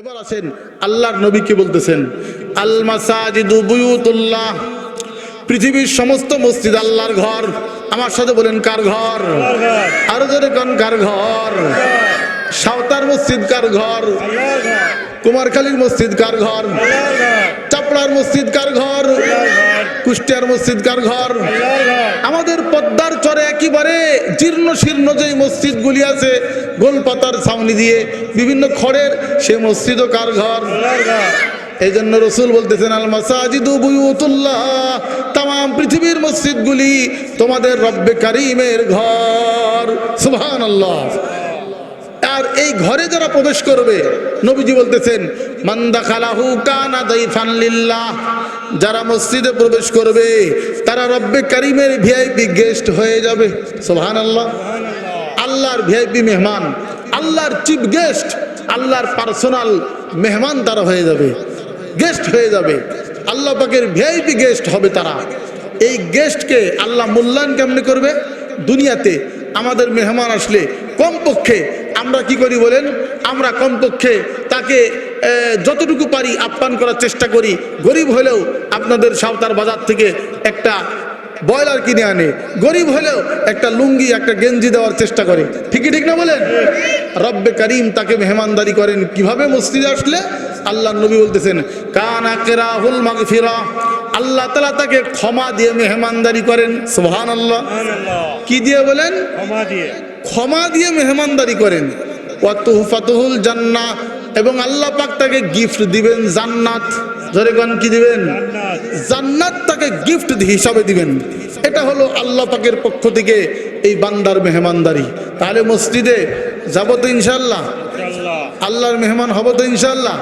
এবার আছেন আল্লাহর নবী কি বলতেছেন, আল মাসাজিদু বুয়ুতুল্লাহ। পৃথিবীর সমস্ত মসজিদ আল্লাহর ঘর। আমার সাথে বলেন, কার ঘর? আরও জোরে কোন, কার ঘর? সাঁওতার মসজিদ কার ঘর? কুমারখালীর মসজিদ কার ঘর? চাপড়ার মসজিদ কার ঘর? কুষ্টিয়ার মসজিদ কার ঘর। আমাদের পদ্মার চরে একেবারে জীর্ণ শীর্ণ যে মসজিদগুলি আছে, গোলপাতার ছাউনি দিয়ে বিভিন্ন খড়ের সে মসজিদও কার ঘর? এই জন্য রসুল বলতেছেন, আল মাসাজিদু বুয়ুতুল্লাহ তাম পৃথিবীর মসজিদগুলি তোমাদের রব্বে কারিমের ঘর। সুবহানাল্লাহ। আর এই ঘরে যারা প্রবেশ করবে, নবীজি বলতেছেন মান্দা খালাহু কানা দাইফান লিল্লাহ। যারা মসজিদে প্রবেশ করবে, তারা রব্বে কারিমের ভিআইপি গেস্ট হয়ে যাবে। সোহান আল্লাহ আল্লাহর ভিআইপি মেহমান, আল্লাহর চিফ গেস্ট, আল্লাহর পার্সোনাল মেহমান তারা হয়ে যাবে। গেস্ট হয়ে যাবে। আল্লাহ পাকের ভিআইপি গেস্ট হবে তারা। এই গেস্টকে আল্লাহ মূল্যায়ন কেমনে করবে? দুনিয়াতে আমাদের মেহমান আসলে কমপক্ষে আমরা কি করি বলেন? আমরা কমপক্ষে তাকে যতটুকু পারি আপ্যায়ন করার চেষ্টা করি। গরিব হলেও আপনাদের সাঁওতার বাজার থেকে একটা ব্রয়লার কিনে আনে। গরিব হলেও একটা লুঙ্গি একটা গেঞ্জি দেওয়ার চেষ্টা করে। ঠিকই ঠিক না বলেন? রব্বে করিম তাকে মেহমানদারি করেন। কীভাবে মসজিদে আসলে? আল্লাহ নবী বলতেছেন কান মাগফিরা। আল্লাহ তালা তাকে ক্ষমা দিয়ে মেহমানদারি করেন। সোহান আল্লাহ কি দিয়ে বলেন? ক্ষমা দিয়ে। ক্ষমা দিয়ে মেহমানদারি করেন। ওয়াতুহফাতুহুল জান্নাহ। এবং আল্লাহ পাক তাকে গিফট দিবেন জান্নাত। ধরে গান কি দিবেন? জান্নাত। তাকে গিফট হিসাবে দিবেন। এটা হলো আল্লাহ পাকের পক্ষ থেকে এই বান্দার মেহমানদারি। তাহলে মসজিদে যাব তো ইনশাল্লাহ আল্লাহর মেহমান হব তো ইনশাল্লাহ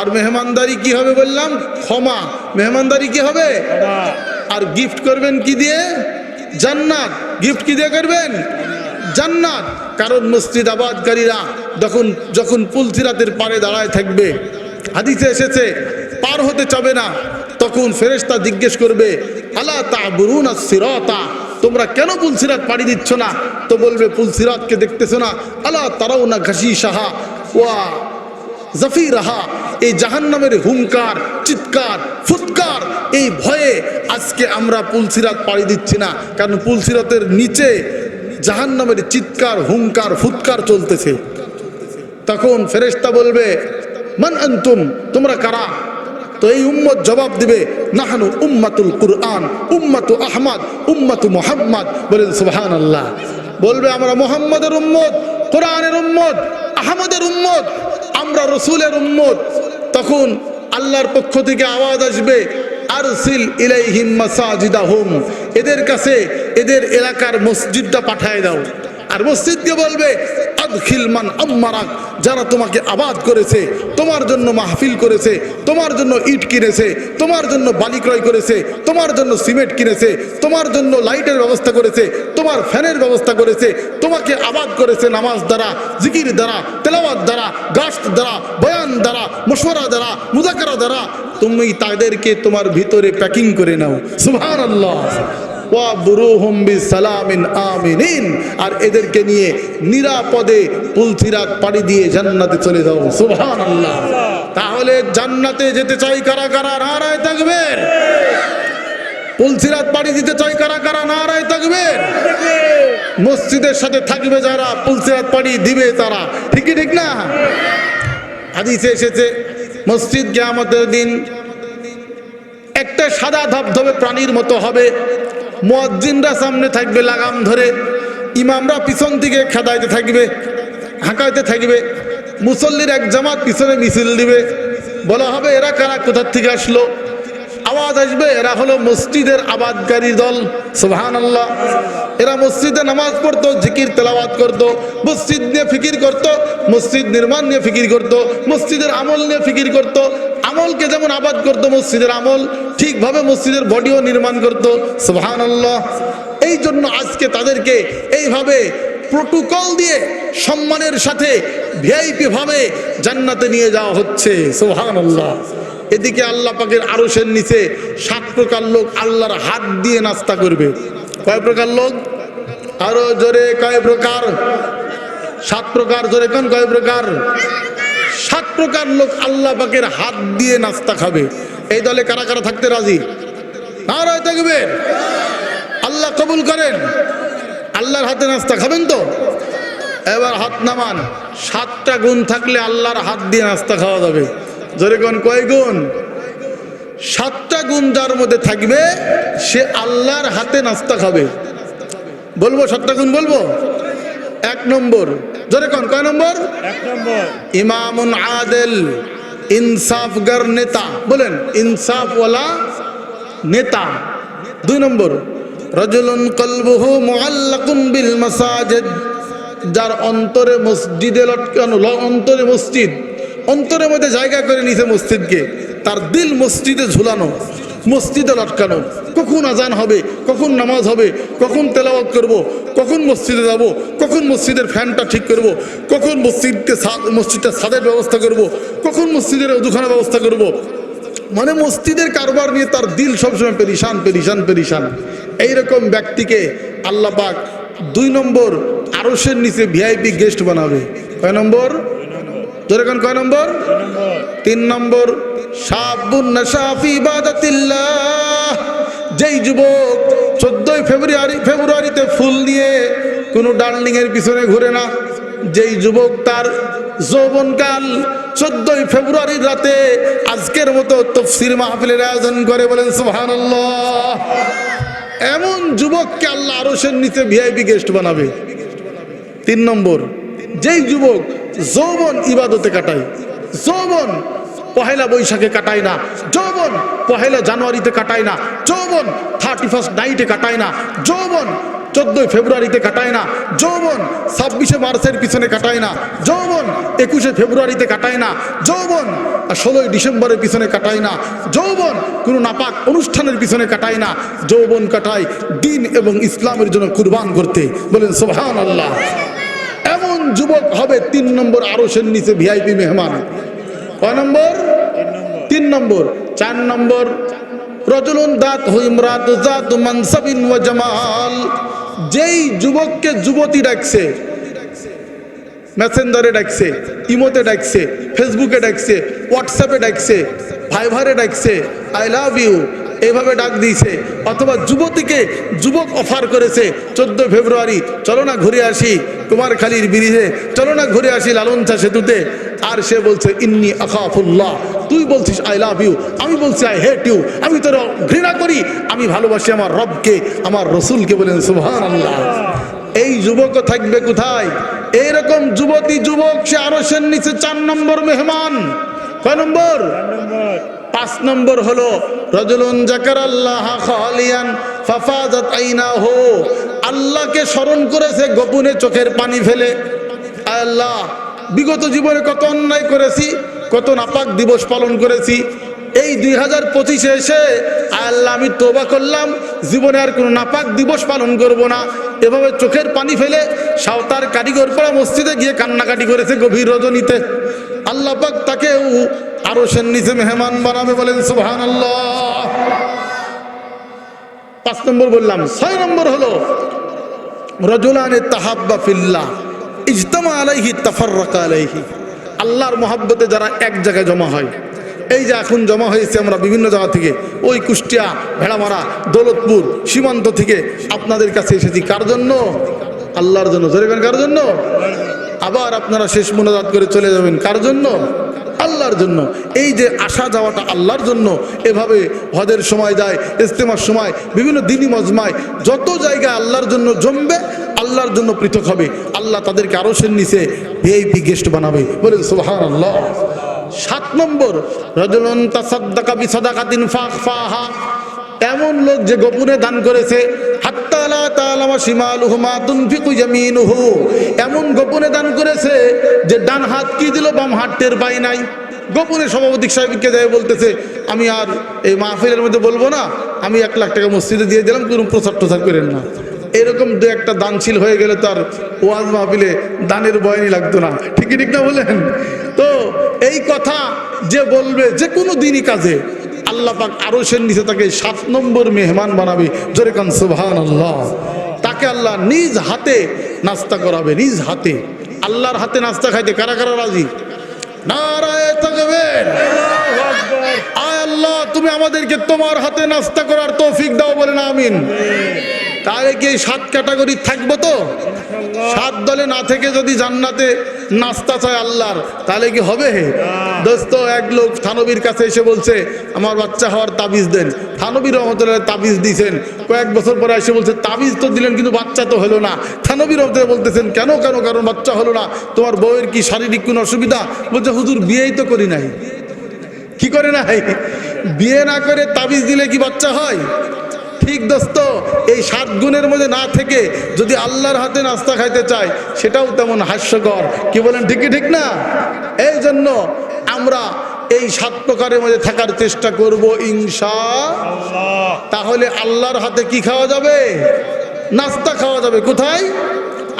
আর মেহমানদারি কি হবে বললাম? ক্ষমা। মেহমানদারি কি হবে? আর গিফট করবেন কি দিয়ে? জান্নাত। গিফট কি দিয়ে করবেন? জান্নাত। কারণ মসজিদ আবাদকারীরা যখন যখন পুলসিরাতের পারে দাঁড়ায় থাকবে হাদিসে এসেছে পার হতে চাবে না। তখন ফেরেশতা জিজ্ঞেস করবে, আলা তা বুরুন সিরতা? তোমরা কেন পুলসিরাত পাড়ি দিচ্ছ না? তো বলবে পুলসিরাতকে দেখতেছো না? আলা তারাও না ঘাসি সাহা ওয়া জাফি রাহা এই জাহান্নামের হুঙ্কার চিৎকার, ফুৎকার, এই ভয়ে আজকে আমরা পুলসিরাত পাড়ি দিচ্ছি না। কারণ পুলসিরাতের নিচে জাহান্নামের চিৎকার হুঙ্কার ফুৎকার চলতেছে। তখন ফেরেশতা বলবে, মান আনতুম? তোমরা কারা? তো এই উম্মত জবাব দিবে, নাহানু উম্মাতুল কুরআন, উম্মাতু আহমদ, উম্মাতু মোহাম্মদ। বলেন সুবহান আল্লাহ বলবে, আমরা মোহাম্মদের উম্মত, কোরআনের উম্মত, আহমদের উম্মত, আমরা রসুলের উম্মত। তখন আল্লাহর পক্ষ থেকে আওয়াজ আসবে, আরসিল ইলাইহিম মাসাজিদাহুম, এদের কাছে, এদের এলাকার মসজিদটা পাঠায় দাও। আর মসজিদকে বলবে আদখিল মান আম্মারাক যারা তোমাকে আবাদ করেছে, তোমার জন্য মাহফিল করেছে, তোমার জন্য ইট কিনেছে, তোমার জন্য বালি ক্রয় করেছে, তোমার জন্য সিমেন্ট কিনেছে, তোমার জন্য লাইটের ব্যবস্থা করেছে, তোমার ফ্যানের ব্যবস্থা করেছে, তোমাকে আবাদ করেছে নামাজ দ্বারা, জিকির দ্বারা, তেলাওয়াত দ্বারা গাছ দ্বারা, বয়ান দ্বারা, মশওয়ারা দ্বারা মুজাকারা দ্বারা, তুমি তাদেরকে তোমার ভিতরে প্যাকিং করে নাও। সুবহানাল্লাহ। আমিনিন। আর এদেরকে নিয়ে নিরাপদে পুলসিরাত পাড়ি দিয়ে জান্নাতে চলে যাও। সুবহানাল্লাহ। তাহলে জান্নাতে যেতে চাই কারা কারা? নারায় থাকবে পুলসিরাত পাড়ি দিতে চাই কারা কারা? নারায় থাকবে মসজিদের সাথে থাকবে যারা পুলসিরাত পাড়ি দিবে তারা। ঠিকই ঠিক না? হাদিসে এসেছে, মসজিদ কিয়ামতের দিন একটা সাদা ধবধবে প্রাণীর মতো হবে। মুয়াজ্জিনরা সামনে থাকবে লাগাম ধরে, ইমামরা পিছন দিকে খেদাইতে থাকবে, হাঁকাইতে থাকবে, মুসল্লির এক জামাত পিছনে মিছিল দিবে। বলা হবে, এরা কারা? কোথার থেকে আসলো? আওয়াজ আসবে, এরা হলো মসজিদের আবাদকারী দল। সুবহান আল্লাহ এরা মসজিদে নামাজ পড়তো, জিকির, তেলাওয়াত করতো, মসজিদ নিয়ে ফিকির করতো, মসজিদ নির্মাণ নিয়ে ফিকির করতো, মসজিদের আমল নিয়ে ফিকির করতো আমলকে যেমন আবাদ করতো মসজিদের আমল, ঠিকভাবে মসজিদের বডিও নির্মাণ করতো। সুবহান আল্লাহ এই জন্য আজকে তাদেরকে এইভাবে প্রোটোকল দিয়ে সম্মানের সাথে ভিআইপি ভাবে জান্নাতে নিয়ে যাওয়া হচ্ছে। সুবহান আল্লাহ এদিকে আল্লাহ পাকের আরসের নিচে সাত প্রকার লোক আল্লাহর হাত দিয়ে নাস্তা করবে। কয় প্রকার লোক? আরও জোরে কয় প্রকার? সাত প্রকার, জোরে কোন কয় প্রকার? প্রকার লোক আল্লাহ পাকের হাত দিয়ে নাস্তা খাবে। এই দলে কারা কারা থাকতে রাজি? নারায় থাকবে আল্লাহ কবুল করেন। আল্লাহর হাতে নাস্তা খাবেন তো? এবার হাত নামান। সাতটা গুণ থাকলে আল্লাহর হাত দিয়ে নাস্তা খাওয়া যাবে। জোরে কোন, কয় গুণ? সাতটা গুণ যার মধ্যে থাকবে, সে আল্লাহর হাতে নাস্তা খাবে। বলব সাতটা গুণ বলব? এক নম্বর। জোরে কোন কয় নম্বর? এক নম্বর। ইমামুন আদেল ইনসাফগর নেতা। বলেন ইনসাফওয়ালা নেতা। দুই নম্বর রজুলুন কলবুহু মুআল্লাকুন বিল মাসাজিদ। যার অন্তরে মসজিদে লটকানো অন্তরে মসজিদ। অন্তরের মধ্যে জায়গা করে নিছে মসজিদকে। তার দিল মসজিদে ঝুলানো। মসজিদে লটকানো। কখন আজান হবে? কখন নামাজ হবে? কখন তেলাওয়াত করব? কখন মসজিদে যাব? কখন মসজিদের ফ্যানটা ঠিক করব? কখন মসজিদকে মসজিদটা ছাদের ব্যবস্থা করব? কখন মসজিদের অজুখানার ব্যবস্থা করব? মানে মসজিদের কারবার নিয়ে তার দিল সবসময় পেরিশান পেরিশান পেরিশান। এইরকম ব্যক্তিকে আল্লাহ পাক দুই নম্বর আরসের নিচে ভিআইপি গেস্ট বানাবে। কয় নম্বর? যেরকম কয় নম্বর? তিন নম্বর যেই যুবক চোদ্দই ফেব্রুয়ারি ফেব্রুয়ারিতে ফুল নিয়ে কোনো ডার্লিং এর পিছনে ঘুরে না, যেই যুবক তার যৌবনকাল চোদ্দই ফেব্রুয়ারির রাতে আজকের মতো তফসির মাহফিলের আয়োজন করে বলেন, সুবহানাল্লাহ। এমন যুবককে আল্লাহ আরশের নিচে ভিআইপি গেস্ট বানাবে। তিন নম্বর যেই যুবক যৌবন ইবাদতে কাটায়, যৌবন পহেলা বৈশাখে কাটায় না, যৌবন পহেলা জানুয়ারিতে কাটায় না, যৌবন থার্টি ফার্স্ট নাইটে কাটায় না, যৌবন চোদ্দই ফেব্রুয়ারিতে কাটায় না, যৌবন ছাব্বিশে মার্চের পিছনে কাটায় না, যৌবন একুশে ফেব্রুয়ারিতে কাটায় না, যৌবন ষোলোই ডিসেম্বরের পিছনে কাটায় না, যৌবন কোনো নাপাক অনুষ্ঠানের পিছনে কাটায় না, যৌবন কাটায় দিন এবং ইসলামের জন্য কুরবান করতে। বলেন সোহান আল্লাহ যুবক হবে তিন নম্বর আরসের নিচে ভিআইপি মেহমান। কয় নম্বর? তিন নম্বর। চার নম্বর। রজলুন দাঁত হুইমরাত জাত মানসাবিন ওয়া জামাল। যেই যুবককে যুবতী ডাকছে, মেসেঞ্জারে ডাকছে, ইমোতে ডাকছে, ফেসবুকে ডাকছে, হোয়াটসঅ্যাপে ডাকছে ভাইভারে ডাকছে, আই লাভ ইউ এইভাবে ডাক দিয়েছে। অথবা যুবতীকে যুবক অফার করেছে। চোদ্দ ফেব্রুয়ারি, চলো না ঘুরে আসি কুমারখালীর ব্রিজে, চলো না ঘুরে আসি লালনচা সেতুতে। আর সে বলছে, ইন্নি আখাফুল্লাহ। তুই বলছিস, আই লাভ ইউ। আমি বলছি, আই হেট ইউ। আমি তোর ঘৃণা করি। আমি ভালোবাসি আমার রবকে, আমার রসুলকে বলেন সুবহান আল্লাহ এই যুবকও থাকবে কোথায়? এইরকম যুবতী যুবক, সে আরও নিচে চার নম্বর মেহমান। কয় নম্বর? পাঁচ নম্বর হলো, রজুলুন জাকার আল্লাহ খালিয়ান ফাফাজাত আইনা হো আল্লাহকে স্মরণ করেছে, গোপনে চোখের পানি ফেলে। আল্লাহ, বিগত জীবনে কত অন্যায় করেছি, কত নাপাক দিবস পালন করেছি। এই দুই হাজার পঁচিশে এসে আল্লাহ, আমি তোবা করলাম, জীবনে আর কোনো নাপাক দিবস পালন করব না। এভাবে চোখের পানি ফেলে সাঁওতার কারিগর পাড়া মসজিদে গিয়ে কান্নাকাটি করেছে গভীর রজনীতে। আল্লাহ পাক তাকেও আরও সেন নিচে মেহমান বানাবে বলেন সুবহান পাঁচ নম্বর বললাম, ছয় নম্বর হলো, রজুলানে তাহাব্বা ফিল্লাহ, ইজতামা আলাইহি, তাফাররাকা আলাইহি। আল্লাহর মহাব্বতে যারা এক জায়গায় জমা হয়, এই যে এখন জমা হয়েছে আমরা বিভিন্ন জায়গা থেকে, ওই কুষ্টিয়া, ভেড়ামারা, দৌলতপুর, সীমান্ত থেকে আপনাদের কাছে এসেছি। কার জন্য? আল্লাহর জন্য। ধরে কার জন্য? আবার আপনারা শেষ মোনাজাত করে চলে যাবেন। কার জন্য? আল্লাহর জন্য। এই যে আসা যাওয়াটা আল্লাহর জন্য, এভাবে হজের সময় যায়, ইস্তেমার সময়, বিভিন্ন দিনই মজমায়, যত জায়গায় আল্লাহর জন্য জমবে, আল্লাহর জন্য পৃথক হবে। আল্লাহ তাদেরকে আরও সের নিচে ভিআইপি গেস্ট বানাবে। বলেন সুবহান আল্লাহ সাত নম্বর, রজলন তাসাদ্দাকা বিসাদাকাতিন ফাখফাহা। এমন লোক যে গোপনে দান করেছে হাত্তা এমন গোপনে দান করেছে যে ডান হাত কি দিল, বাম হাত টের পাই নাই। গোপনে সভাপতি সাহেবকে যায় বলতেছে, আমি আর এই মাহফিলের মধ্যে বলব না, আমি এক লাখ টাকা মসজিদে দিয়ে দিলাম, কোনো প্রচার টচার করেন না। এরকম দু একটা দানশীল হয়ে গেলে তার ওয়াজ মাহফিলে দানের বয়নি লাগতো না। ঠিকই ঠিক না বলেন? তো এই কথা যে বলবে যে কোনো দিনই কাজে আল্লাহ পাক আরও সে নিচে তাকে সাত নম্বর মেহমান বানাবে। জোরে কান আল্লাহ তাকে আল্লাহ নিজ হাতে নাস্তা করাবে, নিজ হাতে। আল্লাহর হাতে নাস্তা খাইতে কারা কারা রাজি? আয় আল্লাহ, তুমি আমাদেরকে তোমার হাতে নাস্তা করার তৌফিক দাও বলে না আমিন। তাহলে কি এই সাত ক্যাটাগরি থাকব তো? সাত দলে না থেকে যদি জান্নাতে নাস্তা চায় আল্লাহর তাহলে কি হবে হে? দোস্ত এক লোক থানবীর কাছে এসে বলছে আমার বাচ্চা হওয়ার তাবিজ দেন। থানবীর রহমতুল্লাহ তাবিজ দিয়েছেন। কয়েক বছর পরে এসে বলছে তাবিজ তো দিলেন কিন্তু বাচ্চা তো হলো না। থানবীর রহমতুল্লাহ বলতেছেন কেন কেন কারণ বাচ্চা হলো না? তোমার বউয়ের কি শারীরিক কোনো অসুবিধা? বলছে হুজুর বিয়েই তো করি নাই। কি করে নাই? বিয়ে না করে তাবিজ দিলে কি বাচ্চা হয়? ঠিক দোস্ত এই সাত গুণের মধ্যে না থেকে যদি আল্লাহর হাতে নাস্তা খাইতে চায় সেটাও তেমন হাস্যকর। কি বলেন ঠিকই ঠিক না? এই জন্য আমরা এই সাত প্রকারের মধ্যে থাকার চেষ্টা করব ইনশা তাহলে আল্লাহর হাতে কি খাওয়া যাবে? নাস্তা খাওয়া যাবে। কোথায়?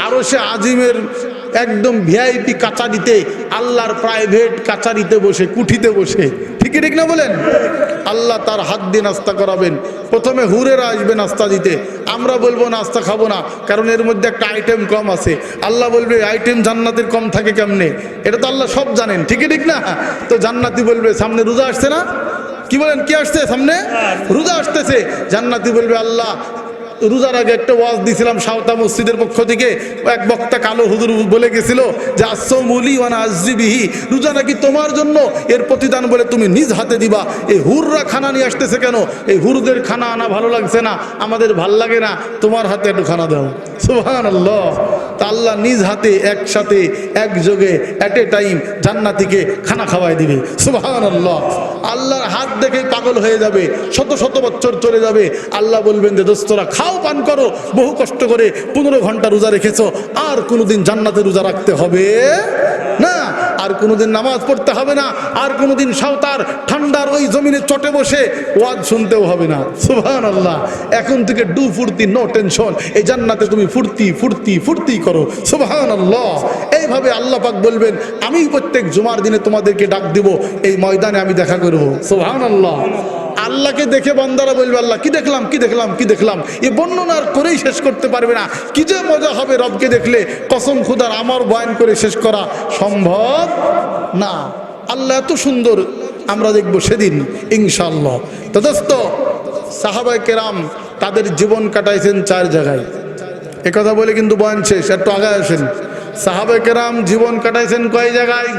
আরও সে আজিমের একদম ভিআইপি কাচারিতে আল্লাহর প্রাইভেট কাচারিতে বসে কুঠিতে বসে। ঠিকই ঠিক না বলেন? আল্লাহ তার হাত দিয়ে নাস্তা করাবেন। প্রথমে হুরেরা আসবে নাস্তা দিতে। আমরা বলব নাস্তা খাব না। কারণ এর মধ্যে একটা আইটেম কম আছে। আল্লাহ বলবে আইটেম জান্নাতের কম থাকে কেমনে? এটা তো আল্লাহ সব জানেন। ঠিকই ঠিক না? তো জান্নাতি বলবে সামনে রোজা আসছে না? কি বলেন? কি আসছে সামনে? রোজা আসতেছে। জান্নাতি বলবে আল্লাহ রোজার আগে একটা ওয়াজ দিয়েছিলাম সাঁওতা মসজিদের পক্ষ থেকে। এক বক্তা কালো হুজুর বলে গেছিল যে আসৌমলি ওয়ানা আজিবিহি রোজা নাকি তোমার জন্য? এর প্রতিদান বলে তুমি নিজ হাতে দিবা। এই হুররা খানা নিয়ে আসতেছে কেন? এই হুরদের খানা আনা ভালো লাগছে না, আমাদের ভালো লাগে না। তোমার হাতে একটু খানা দাও। সুহান আল্লাহ তা আল্লাহ নিজ হাতে, একসাথে, একযোগে অ্যাট এ টাইম জান্নাতিকে খানা খাওয়াই দিবে। সুবাহান আল্লাহ আল্লাহর হাত দেখে পাগল হয়ে যাবে, শত শত বছর চলে যাবে। আল্লাহ বলবেন যে দোস্তরা খাও। পান করো। বহু কষ্ট করে পনেরো ঘণ্টা রোজা রেখেছো। আর কোনোদিন জান্নাতে রোজা রাখতে হবে? না, আর কোনোদিন নামাজ পড়তে হবে না। আর কোনোদিন সাঁওতার ঠান্ডার ওই জমিনে চটে বসে ওয়াজ শুনতেও হবে না। সুবহান আল্লাহ এখন থেকে ডু ফুর্তি, নো টেনশন। এই জান্নাতে তুমি ফুর্তি ফুর্তি ফুর্তি করো। সুবহান আল্লাহ এইভাবে আল্লাহ পাক বলবেন আমি প্রত্যেক জুমার দিনে তোমাদেরকে ডাক দিব। এই ময়দানে আমি দেখা করব। সুবহান আল্লাহ আল্লাহকে দেখে বান্দারা বলবে, আল্লাহ, কি দেখলাম কি দেখলাম কি দেখলাম? এ বর্ণনা আর করেই শেষ করতে পারবে না। কি যে মজা হবে রবকে দেখলে, কসম খুদার আমার বয়ান করে শেষ করা সম্ভব না। আল্লাহ এত সুন্দর, আমরা দেখব সেদিন ইনশাল্লাহ তো দোস্ত সাহাবাই কেরাম তাদের জীবন কাটাইছেন চার জায়গায়। এ কথা বলে কিন্তু বয়ান শেষ, একটু আগে আসেন। সাহাবাই কেরাম জীবন কাটাইছেন কয় জায়গায়।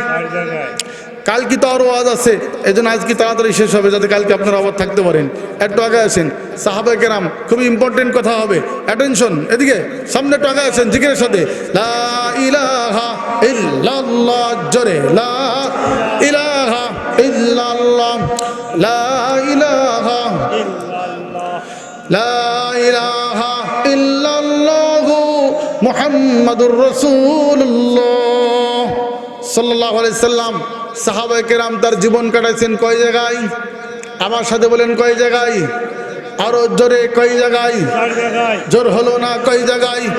কালকে তো আরও ওয়াজ আছে এই জন্য আজকে তাড়াতাড়ি শেষ হবে, যাতে কালকে আপনারা আবার থাকতে পারেন। একটু আগে আসেন সাহাবে কেরাম খুবই ইম্পর্টেন্ট কথা হবে। অ্যাটেনশন এদিকে, সামনে একটু আগে আসেন, জিকিরের সাথে। লা ইলাহা ইল্লাল্লাহ, জোরে, লা ইলাহা ইল্লাল্লাহ, লা লা সাল্লাম। সাহাবায়ে কেরাম তার জীবন কাটাইছেন কয় জায়গায়? আমার সাথে বলেন কয় জায়গায়? আরও জোরে কয় জায়গায়? জোর হলো না কয় জায়গায়?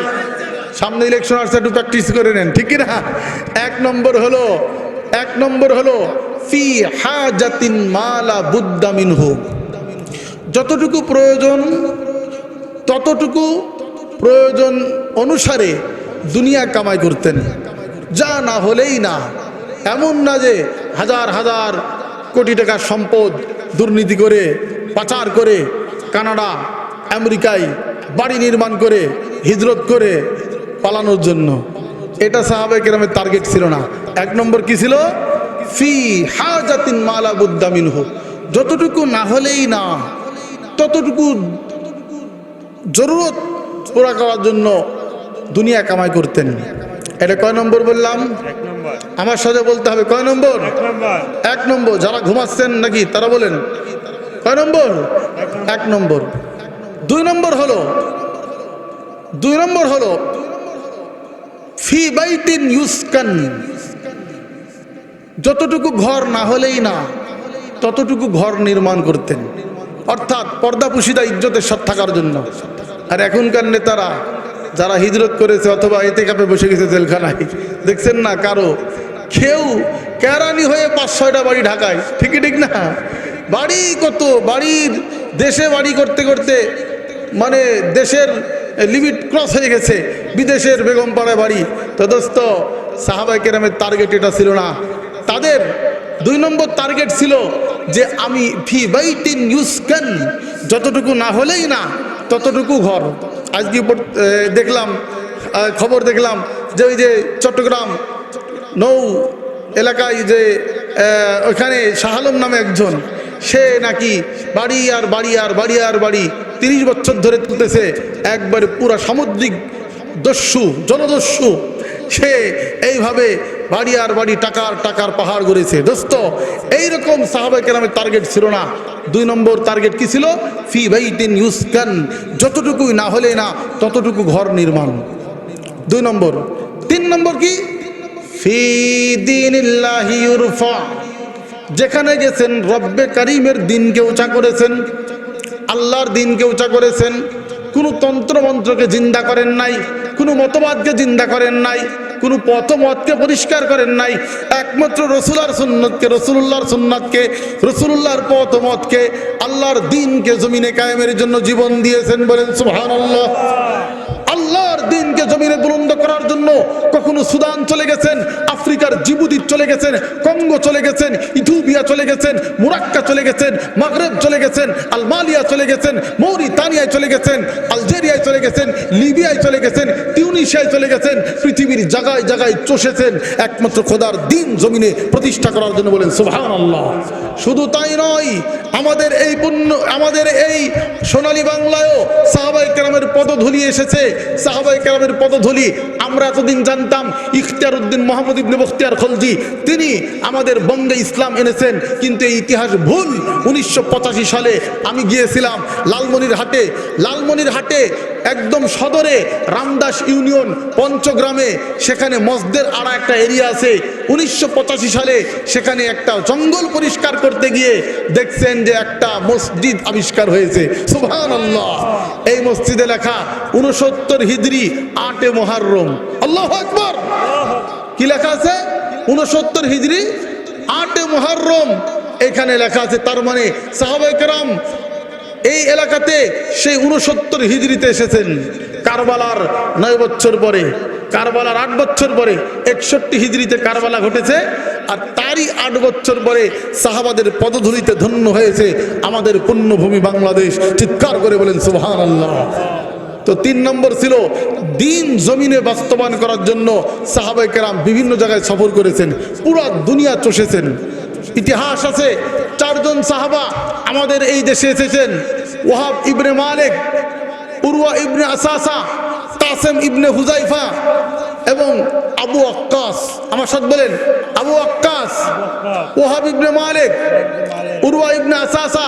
সামনে ইলেকশন আসছে, একটু প্র্যাকটিস করে নেন, ঠিক না এক নম্বর হলো, এক নম্বর হলো, ফি হাজাতিন মালা বুদ্দা মিনহু। যতটুকু প্রয়োজন, ততটুকু প্রয়োজন অনুসারে দুনিয়া কামাই করতেন। যা না হলেই না। এমন না যে হাজার হাজার কোটি টাকার সম্পদ দুর্নীতি করে, পাচার করে, কানাডা, আমেরিকায় বাড়ি নির্মাণ করে, হিজরত করে পালানোর জন্য। এটা সাহাবে কেরামের টার্গেট ছিল না। এক নম্বর কি ছিল? ফি হাজাতিন মালা বুদ্দামিন হোক যতটুকু না হলেই না, ততটুকু জরুরত পুরা করার জন্য দুনিয়া কামাই করতেন। এটা কয় নম্বর বললাম? আমার সাথে বলতে হবে কয় নম্বর? এক নম্বর। যারা ঘুমাচ্ছেন নাকি তারা বলেন। কয় নম্বর? এক নম্বর। দুই নম্বর হলো দুই নম্বর হলো ফি বাইতিন ইউসকান। যতটুকু ঘর না হলেই না ততটুকু ঘর নির্মাণ করতেন। অর্থাৎ পর্দাপুষিদা ইজ্জতের সাথ থাকার জন্য। আর এখনকার নেতারা যারা হিজরত করেছে অথবা এতে কাপে বসে গেছে জেলখানায়, দেখছেন না কারও? কেউ কেরানি হয়ে পাঁচ, ছয়টা বাড়ি ঢাকায়, ঠিকই ঠিক না? বাড়ি কত? বাড়ির দেশে বাড়ি করতে করতে মানে দেশের লিমিট ক্রস হয়ে গেছে, বিদেশের বেগম পাড়ায় বাড়ি। তো দোস্ত সাহাবাই কেরামের টার্গেট এটা ছিল না। তাদের দুই নম্বর টার্গেট ছিল যে আমি ফি বাইটিন ইউসকান, যতটুকু না হলেই না, ততটুকু ঘর। আজকে দেখলাম খবর দেখলাম যে ওই যে চট্টগ্রাম নৌ এলাকায় যে ওখানে শাহ আলম নামে একজন, সে নাকি বাড়ি আর বাড়ি আর বাড়ি আর বাড়ি তিরিশ বছর ধরে তুলতেছে একবারে পুরা সামুদ্রিক দস্যু জলদস্যু সে এইভাবে বাড়ি আর বাড়ি, টাকার টাকার পাহাড় গড়েছে। দোস্ত, এইরকম সাহাবাই কেরামের টার্গেট ছিল না। দুই নম্বর টার্গেট কি ছিল? ফি বাইটিন ইউসকান, যতটুকুই না হলে না, ততটুকু ঘর নির্মাণ। দুই নম্বর। তিন নম্বর কি? ফি ইউরফা। যেখানে গেছেন, রব্বে কারিমের দিনকে উঁচা করেছেন, আল্লাহর দিনকে উঁচা করেছেন, কোনো তন্ত্রমন্ত্রকে জিন্দা করেন নাই, কোনো মতবাদকে জিন্দা করেন নাই কোনো পথমতকে পরিষ্কার করেন নাই। একমাত্র রসুলার সুন্নতকে রসুল্লাহর সুন্নাতকে রসুল্লাহর পথমতকে আল্লাহর দিনকে জমিনে কায়েমের জন্য জীবন দিয়েছেন বলেন সুহান আল্লাহর দিনকে জমিনে বুলন্দ করার জন্য কখনো সুদান চলে গেছেন আফ্রিকার জিবুতি চলে গেছেন কঙ্গো চলে গেছেন ইথিওপিয়া চলে গেছেন মুরাক্কা চলে গেছেন মাগরেব চলে গেছেন আলমালিয়া চলে গেছেন মৌরিতানিয়ায় চলে গেছেন আলজেরিয়ায় চলে গেছেন লিবিয়ায় চলে গেছেন টিউনিশিয়ায় চলে গেছেন পৃথিবীর জায়গায় জায়গায় চষেছেন একমাত্র খোদার দিন জমিনে প্রতিষ্ঠা করার জন্য বলেন সুবহান আল্লাহ শুধু তাই নয় আমাদের এই পুণ্য আমাদের এই সোনালী বাংলায়ও সাহাবাই কেরামের পদধূলি এসেছে সাহাবাই কেরামের পদধূলি আমরা এতদিন জানতাম ইখতিয়ার উদ্দিন মোহাম্মদ ইবনে বখতিয়ার খলজি, তিনি আমাদের বঙ্গে ইসলাম এনেছেন, কিন্তু এই ইতিহাস ভুল। উনিশশো পঁচাশি সালে আমি গিয়েছিলাম লালমনির হাটে। লালমনির হাটে একদম সদরে রামদাস ইউনিয়ন পঞ্চগ্রামে, সেখানে মসদের আড়া একটা এরিয়া আছে। উনিশশো পঁচাশি সালে সেখানে একটা জঙ্গল পরিষ্কার করতে গিয়ে দেখছেন যে একটা মসজিদ আবিষ্কার হয়েছে। সুবহান এই মসজিদে লেখা উনসত্তর হিজড়ি আটে মহারম। আল্লাহ কি লেখা আছে? উনসত্তর হিজড়ি আটে মহারম এখানে লেখা আছে, তার মানে সাহাবাই কেরাম এই এলাকাতে সেই উনসত্তর হিজড়িতে এসেছেন। কারবালার নয় বছর পরে, কারবালার আট বছর পরে, একষট্টি হিজড়িতে কারবালা ঘটেছে, আর তারই আট বছর পরে সাহাবাদের পদধূলিতে ধন্য হয়েছে আমাদের পুণ্যভূমি বাংলাদেশ। চিৎকার করে বলেন সুবহান আল্লাহ তো তিন নম্বর ছিল দিন জমিনে বাস্তবায়ন করার জন্য সাহাবাই কেরাম বিভিন্ন জায়গায় সফর করেছেন, পুরা দুনিয়া চষেছেন। ইতিহাস আছে, চারজন সাহাবা আমাদের এই দেশে এসেছেন। ওহাব ইবনে মালিক, উরওয়া ইবনে আসাসা, কাসেম ইবনে হুজাইফা এবং আবু আক্কাস। আমার সাথে বলেন, আবু আক্কাস ওহাব ইবনে মালিক, উরওয়া ইবনে আসাসা,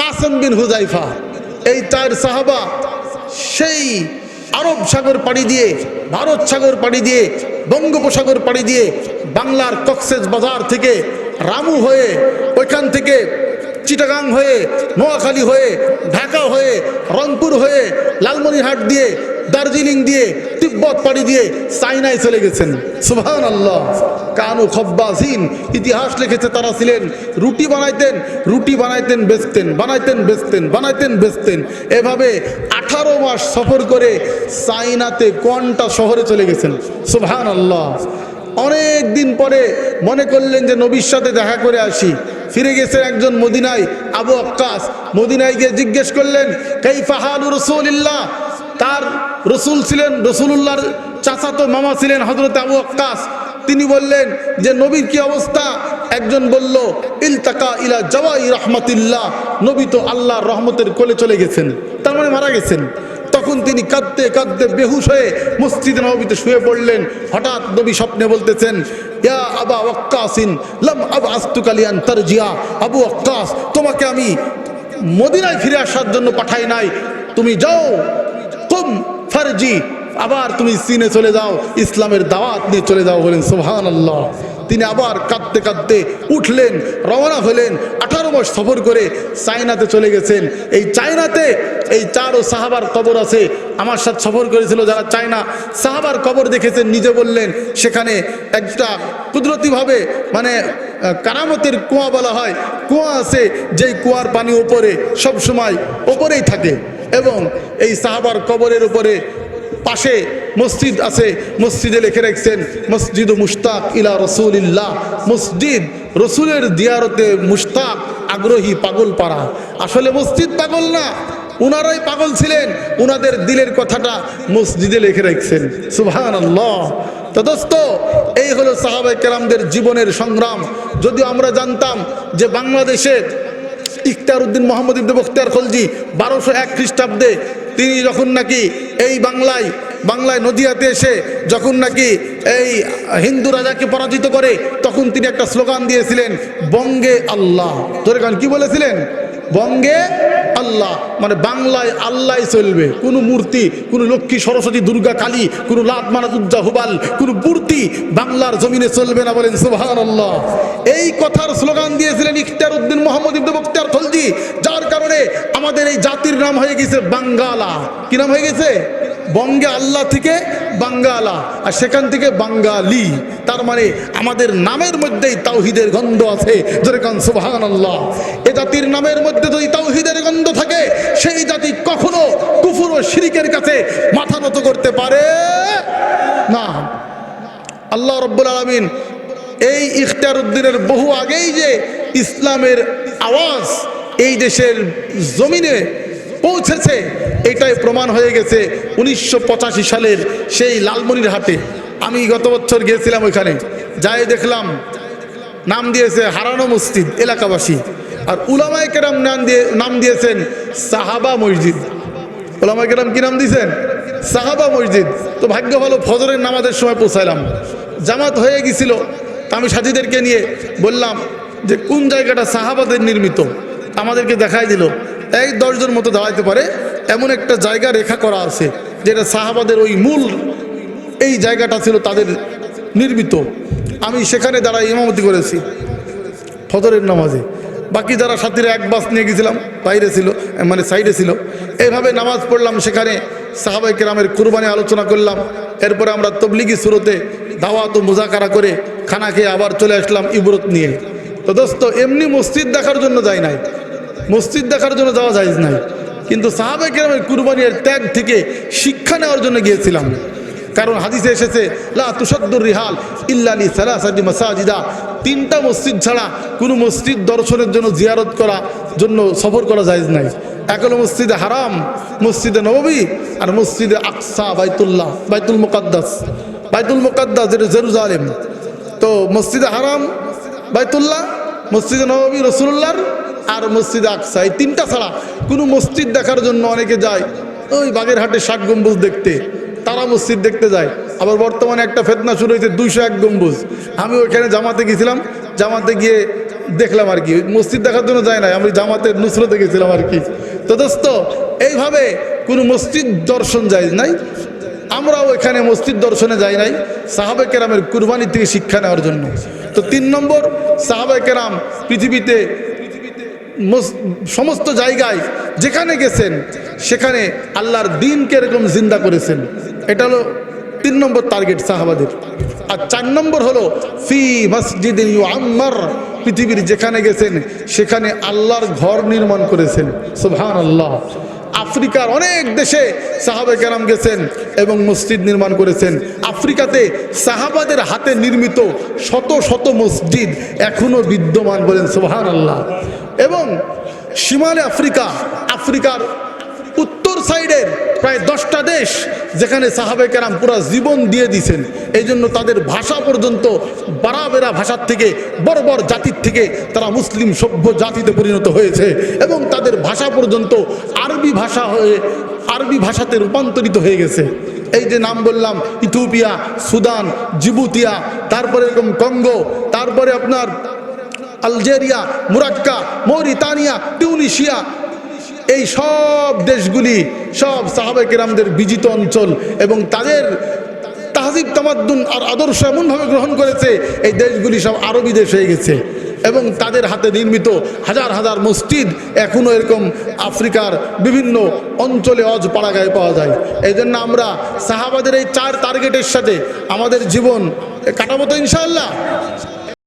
কাসেম বিন হুজাইফা এই চার সাহাবা সেই আরব সাগর পাড়ি দিয়ে, ভারত সাগর পাড়ি দিয়ে, বঙ্গোপসাগর পাড়ি দিয়ে বাংলার কক্সেস বাজার থেকে রামু হয়ে, ওইখান থেকে চিটাগাং হয়ে, নোয়াখালী হয়ে, ঢাকা হয়ে, রংপুর হয়ে, লালমনিরহাট দিয়ে, দার্জিলিং দিয়ে, তিব্বত পাড়ি দিয়ে চাইনায় চলে গেছেন। সুবহান আল্লাহ কানু খব্বাসিন, ইতিহাস লিখেছে তারা ছিলেন, রুটি বানাইতেন রুটি বানাইতেন, বেচতেন বানাইতেন বেচতেন বানাইতেন, বেচতেন। এভাবে আঠারো মাস সফর করে চাইনাতে কোয়ান্টা শহরে চলে গেছেন। সুবহান আল্লাহ অনেক দিন পরে মনে করলেন যে নবীর সাথে দেখা করে আসি। ফিরে গেছেন একজন মদিনায়, আবু আক্কাস। মদিনায় গিয়ে জিজ্ঞেস করলেন কাই ফাহালু রসুলিল্লাহ? তার রসুল ছিলেন রসুল্লাহর চাচাতো মামা ছিলেন হজরত আবু আক্কাস। তিনি বললেন যে, নবীর কি অবস্থা? একজন বলল, ইলতাকা ইলা জওয়াই রহমতুল্লাহ। নবী তো আল্লাহর রহমতের কোলে চলে গেছেন, তার মানে মারা গেছেন। তখন তিনি কাঁদতে কাঁদতে বেহুশ হয়ে মসজিদ নবীতে শুয়ে পড়লেন। হঠাৎ নবী স্বপ্নে বলতেছেন, ইয়া আবা ওয়াক্কাসিন, লাম আবা আস্তুকালিয়ান তারজিয়া। আবু ওয়াক্কাস, তোমাকে আমি মদিনায় ফিরে আসার জন্য পাঠাই নাই। তুমি যাও, কুম ফারজি, আবার তুমি সিনে চলে যাও, ইসলামের দাওয়াত নিয়ে চলে যাও বলেন সুবহান আল্লাহ তিনি আবার কাঁদতে কাঁদতে উঠলেন, রওনা হলেন, আঠারো মাস সফর করে চায়নাতে চলে গেছেন। এই চায়নাতে এই চার ও সাহাবার কবর আছে, আমার সাথে সফর করেছিল যারা চায়না। সাহাবার কবর দেখেছেন, নিজে বললেন, সেখানে একটা কুদরতিভাবে মানে কারামতের কুয়া বলা হয়, কুয়া আছে, যেই কুয়ার পানি ওপরে সবসময় ওপরেই থাকে। এবং এই সাহাবার কবরের উপরে পাশে মসজিদ আছে, মসজিদে লিখে রাখছেন, মসজিদ মুশতাক ইলা রসুলিল্লাহ। মসজিদ রসুলের দিয়ারতে মুশতাক আগ্রহী পাগল পাড়া। আসলে মসজিদ পাগল না, উনারাই পাগল ছিলেন, উনাদের দিলের কথাটা মসজিদে লিখে রাখছেন। সুবহান আল্লাহ তদস্ত এই হলো সাহাবাই কেরামদের জীবনের সংগ্রাম। যদি আমরা জানতাম যে বাংলাদেশের ইখতার উদ্দিন মোহাম্মদ ইবনে বখতিয়ার খলজি বারোশো এক খ্রিস্টাব্দে তিনি যখন নাকি এই বাংলায় বাংলায় নদিয়াতে এসে যখন নাকি এই হিন্দু রাজাকে পরাজিত করে, তখন তিনি একটা স্লোগান দিয়েছিলেন, বঙ্গে আল্লাহ। তোর গান কি বলেছিলেন? বঙ্গে আল্লাহ মানে বাংলায় আল্লাহ চলবে। কোন মূর্তি, কোন লক্ষ্মী সরস্বতী, দুর্গা কালী, কোনো লাত মানাতুজ্জা হুবাল, কোন মূর্তি বাংলার জমিনে চলবে না বলেন সুহান আল্লাহ এই কথার স্লোগান দিয়েছিলেন ইখতার উদ্দিন মোহাম্মদ ইবনে বখতিয়ার খলজি, যার কারণে আমাদের এই জাতির নাম হয়ে গেছে বাঙ্গালা। কি নাম হয়ে গেছে? বঙ্গে আল্লাহ থেকে বাঙ্গালা, আর সেখান থেকে বাঙ্গালি। তার মানে আমাদের নামের মধ্যেই তাওহিদের গন্ধ আছে। যেরকম সুবহান আল্লাহ এ জাতির নামের মধ্যে যদি তাওহিদের গন্ধ থাকে, সেই জাতি কখনো কুফুর ও শিরিকের কাছে মাথা নত করতে পারে না। আল্লাহ রব্বুল আলমিন এই ইখতার উদ্দিনের বহু আগেই যে ইসলামের আওয়াজ এই দেশের জমিনে পৌঁছেছে। এটাই প্রমাণ হয়ে গেছে উনিশশো পঁচাশি সালের সেই লালমনির হাটে। আমি গত বছর গিয়েছিলাম ওইখানে। যাই দেখলাম, নাম দিয়েছে হারানো মসজিদ, এলাকাবাসী। আর উলামায় কেরাম নাম দিয়ে, নাম দিয়েছেন সাহাবা মসজিদ। ওলামায় কেরাম কি নাম দিয়েছেন? সাহাবা মসজিদ। তো ভাগ্য ভালো, ফজরের নামাজের সময় পৌঁছাইলাম। জামাত হয়ে গেছিল তা আমি সাথীদেরকে নিয়ে বললাম যে, কোন জায়গাটা সাহাবাদের নির্মিত? আমাদেরকে দেখাই দিল। এই দশজন মতো দাঁড়াইতে পারে, এমন একটা জায়গা রেখা করা আছে, যেটা সাহাবাদের ওই মূল এই জায়গাটা ছিল তাদের নির্মিত। আমি সেখানে দাঁড়াই ইমামতি করেছি, ফজরের নামাজে। বাকি যারা সাথীরা এক বাস নিয়ে গেছিলাম, বাইরে ছিল মানে সাইডে ছিল এইভাবে নামাজ পড়লাম, সেখানে সাহাবাই কেরামের কুরবানি আলোচনা করলাম, এরপরে আমরা তবলিগি সুরতে দাওয়াত ও মোজাকারা করে খানা খেয়ে আবার চলে আসলাম ইবরত নিয়ে। তো দোস্ত, এমনি মসজিদ দেখার জন্য যাই নাই। মসজিদ দেখার জন্য যাওয়া যায় নাই। কিন্তু সাহাবাই কেরামের কুরবানির ত্যাগ থেকে শিক্ষা নেওয়ার জন্য গিয়েছিলাম। কারণ হাদিসে এসেছে, লা তুষদ্দুর রিহাল ইল্লালি সালাসাদি মাসাজিদা। তিনটা মসজিদ ছাড়া কোনো মসজিদ দর্শনের জন্য জিয়ারত করা জন্য সফর করা যায় নাই। এক হলো মসজিদে হারাম, মসজিদে নববী, আর মসজিদে আকসা, বাইতুল্লাহ, বাইতুল মুকাদ্দাস। বাইতুল মুকাদ্দাস, যেটা জেরুজালেম। তো মসজিদে হারাম, বাইতুল্লাহ, মসজিদে নববী রসুল্লাহর আর মসজিদ আকসা এই তিনটা ছাড়া কোনো মসজিদ দেখার জন্য অনেকে যায় ওই বাগেরহাটে ষাট গম্বুজ দেখতে। তারা মসজিদ দেখতে যায়। আবার বর্তমানে একটা ফেতনা শুরু হয়েছে দুইশো এক গম্বুজ। আমি ওইখানে জামাতে গেছিলাম, জামাতে গিয়ে দেখলাম আর কি। মসজিদ দেখার জন্য যায় না আমি জামাতে নুসরতে গেছিলাম আর কি। তো দোস্ত, এইভাবে কোনো মসজিদ দর্শন যায় নাই। আমরাও এখানে মসজিদ দর্শনে যাই নাই, সাহাবে কেরামের কুরবানি থেকে শিক্ষা নেওয়ার জন্য। তো তিন নম্বর, সাহাবে কেরাম পৃথিবীতে সমস্ত জায়গায় যেখানে গেছেন, সেখানে আল্লাহর দিনকে এরকম জিন্দা করেছেন। এটা হলো তিন নম্বর টার্গেট সাহাবাদের। আর চার নম্বর হলো, ফি মসজিদ আম্মার পৃথিবীর যেখানে গেছেন, সেখানে আল্লাহর ঘর নির্মাণ করেছেন। সুবহান আল্লাহ আফ্রিকার অনেক দেশে সাহাবে কেরাম গেছেন এবং মসজিদ নির্মাণ করেছেন। আফ্রিকাতে সাহাবাদের হাতে নির্মিত শত শত মসজিদ এখনও বিদ্যমান বলেন সুবহান আল্লাহ এবং শিমালে আফ্রিকা, আফ্রিকার উত্তর সাইডের প্রায় দশটা দেশ যেখানে সাহাবে কেরাম পুরা জীবন দিয়ে দিছেন এই জন্য তাদের ভাষা পর্যন্ত বারাবেরা ভাষার থেকে, বর্বর জাতির থেকে তারা মুসলিম সভ্য জাতিতে পরিণত হয়েছে এবং তাদের ভাষা পর্যন্ত আরবি ভাষা হয়ে, আরবি ভাষাতে রূপান্তরিত হয়ে গেছে। এই যে নাম বললাম, ইথিওপিয়া, সুদান, জিবুতিয়া, তারপরে এরকম কঙ্গো, তারপরে আপনার আলজেরিয়া, মুরাক্কা, মৌরিতানিয়া, টিউনিশিয়া, এই সব দেশগুলি সব সাহাবে কেরামদের বিজিত অঞ্চল এবং তাদের তাহজিব, তামাদ্দুন আর আদর্শ এমনভাবে গ্রহণ করেছে, এই দেশগুলি সব আরবি দেশ হয়ে গেছে এবং তাদের হাতে নির্মিত হাজার হাজার মসজিদ এখনও এরকম আফ্রিকার বিভিন্ন অঞ্চলে অজ পাড়াগায় পাওয়া যায়। এই জন্য আমরা সাহাবাদের এই চার টার্গেটের সাথে আমাদের জীবন কাটাবো তো ইনশাআল্লাহ।